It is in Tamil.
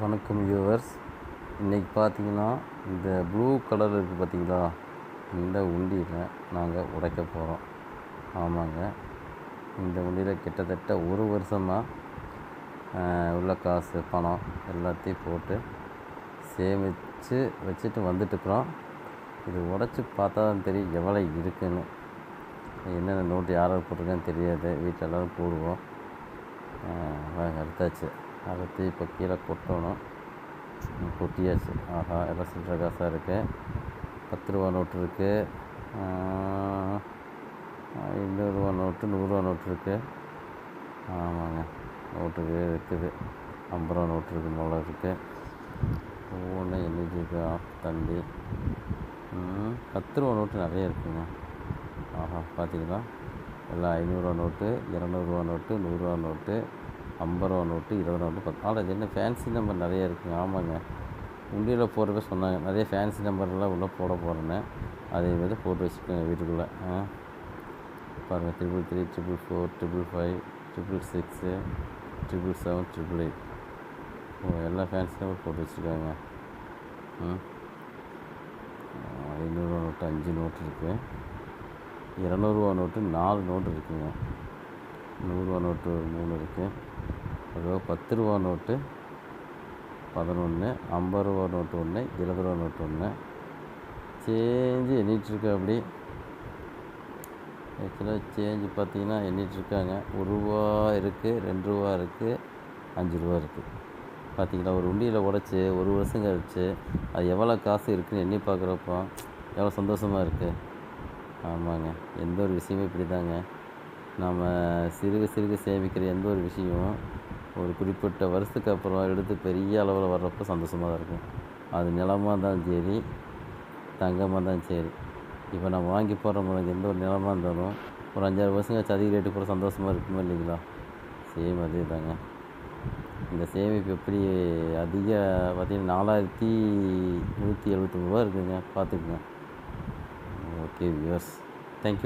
வணக்கம் வியூவர்ஸ் இன்றைக்கி பார்த்தீங்கன்னா இந்த ப்ளூ கலர் இருக்குது பார்த்தீங்களா? இந்த உண்டியில் நாங்கள் உடைக்க போகிறோம் ஆமாங்க. இந்த உண்டியில் கிட்டத்தட்ட ஒரு வருஷமாக உள்ள காசு பணம் எல்லாத்தையும் போட்டு சேமித்து வச்சுட்டு வந்துட்டுருக்குறோம் இது உடச்சி பார்த்தா தான் தெரியும் எவ்வளோ இருக்குன்னு. என்னென்ன நோட்டு யாராவது போட்டிருக்கேன்னு தெரியாது. வீட்டில் எல்லோரும் போடுவோம். எடுத்தாச்சு அறுத்து இப்போ கீழே கொட்டணும். கொட்டியாச்சு. ஆஹா எல்லாம் சில்லற காசாக இருக்குது பத்து ரூபா நோட்டு இருக்குது ஐநூறுரூவா நோட்டு நூறுரூவா நோட்டு இருக்குது ஆமாங்க நோட்டுக்கு இருக்குது. ஐம்பது ரூபா நோட்டு இருக்குது போல இருக்குது ஒவ்வொன்றும் எண்ணிட்டு தண்டி பத்து ரூபா நோட்டு நிறைய இருக்குங்க. ஆஹா பார்த்தீங்களா எல்லாம் ஐநூறுரூவா நோட்டு இரநூறுவா நோட்டு நூறுரூவா நோட்டு. ஐம்பது ரூபா நோட்டு இருபது நோட்டு பத்து ஆனால் இது என்ன ஃபேன்சி நம்பர் நிறைய இருக்குங்க. ஆமாங்க. உண்டியில் போகிறப்ப சொன்னாங்க. நிறைய ஃபேன்சி நம்பர்லாம் உள்ளே போட போகிறேன்னு அதே மாதிரி போட்டு வச்சுக்கோங்க வீட்டுக்குள்ளே. ஆ? பாருங்கள் triple three triple four triple five triple six triple seven triple eight ஓ எல்லா ஃபேன்சி நம்பர் போட்டு வச்சுருக்காங்க. ம்? ஐநூறுரூவா நோட்டு அஞ்சு நோட்டு இருக்குது இரநூறுவா நோட்டு நாலு நோட்டு இருக்குங்க. நூறுரூவா நோட்டு ஒரு மூணு இருக்குது அதுவும் பத்து ரூபா நோட்டு பதினொன்று ஐம்பது ரூபா நோட்டு ஒன்று இருபது ரூபா நோட்டு ஒன்று சேஞ்சு எண்ணிகிட்ருக்கு அப்படி. ஆக்சுவலாக சேஞ்சு பார்த்தீங்கன்னா எண்ணிகிட்ருக்காங்க ஒரு ரூபா இருக்குது ரெண்டு ரூபா இருக்குது அஞ்சு ரூபா இருக்குது பார்த்திங்களா? ஒரு உண்டியில் உடச்சி ஒரு வருஷம் கழிச்சு அது எவ்வளோ காசு இருக்குன்னு எண்ணி பார்க்குறப்போ எவ்வளோ சந்தோஷமாக இருக்குது ஆமாங்க. எந்த ஒரு விஷயமே இப்படி தாங்க நம்ம சிறுக சிறுக சேமிக்கிற எந்த ஒரு விஷயம் ஒரு குறிப்பிட்ட வருஷத்துக்கு அப்புறம் எடுத்து பெரிய அளவில் வர்றப்போ சந்தோஷமாக தான் இருக்கும். அது நிலமாக இருந்தாலும் சரி தங்கமாக இருந்தாலும் சரி. இப்போ நம்ம வாங்கி போடுறவங்களுக்கு எந்த ஒரு நிலமாக இருந்தாலும் ஒரு அஞ்சாறு வருஷம் அதிக ரேட்டு கூட சந்தோஷமாக இருக்குமா இல்லைங்களா? சேம் அதே தாங்க. இந்த சேமிப்பு எப்படி அதிக பார்த்திங்கன்னா நாலாயிரத்தி நூற்றி எழுபத்தொம்பது ரூபா இருக்குங்க பார்த்துக்குங்க. Okay viewers thank you